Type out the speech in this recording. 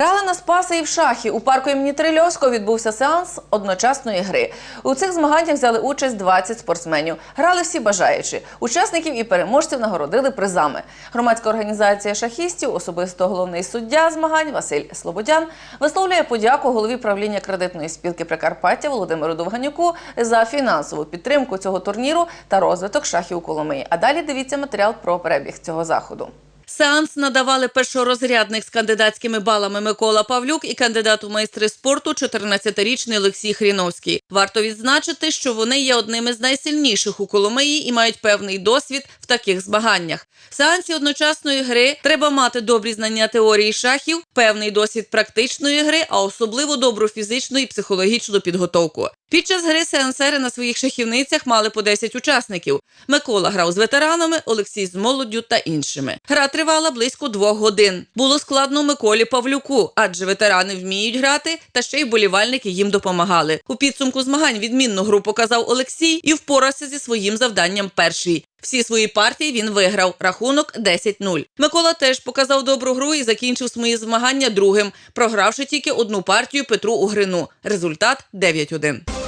Грали на Спаси і в шахі. У парку імені Трильовського відбувся сеанс одночасної гри. У цих змаганнях взяли участь 20 спортсменів. Грали всі бажаючі. Учасників і переможців нагородили призами. Громадська організація шахістів, особисто головний суддя змагань Василь Слободян, висловлює подяку голові правління кредитної спілки Прикарпаття Володимиру Довганюку за фінансову підтримку цього турніру та розвиток шахів у Коломиї. А далі дивіться матеріал про перебіг цього заходу. Сеанс надавали першорозрядних з кандидатськими балами Микола Павлюк і кандидат у майстри спорту 14-річний Олексій Хріновський. Варто відзначити, що вони є одними з найсильніших у Коломиї і мають певний досвід в таких змаганнях. В сеансі одночасної гри треба мати добрі знання теорії шахів, певний досвід практичної гри, а особливо добру фізичну і психологічну підготовку. Під час гри сеансери на своїх шахівницях мали по 10 учасників. Микола грав з ветеранами, Олексій з молоддю та іншими. Гра тривала близько двох годин. Було складно Миколі Павлюку, адже ветерани вміють грати, та ще й болівальники їм допомагали. У підсумку змагань відмінну гру показав Олексій і впорався зі своїм завданням перший. Всі свої партії він виграв. Рахунок 10-0. Микола теж показав добру гру і закінчив свої змагання другим, програвши тільки одну партію Петру Угрину. Результат 9-1.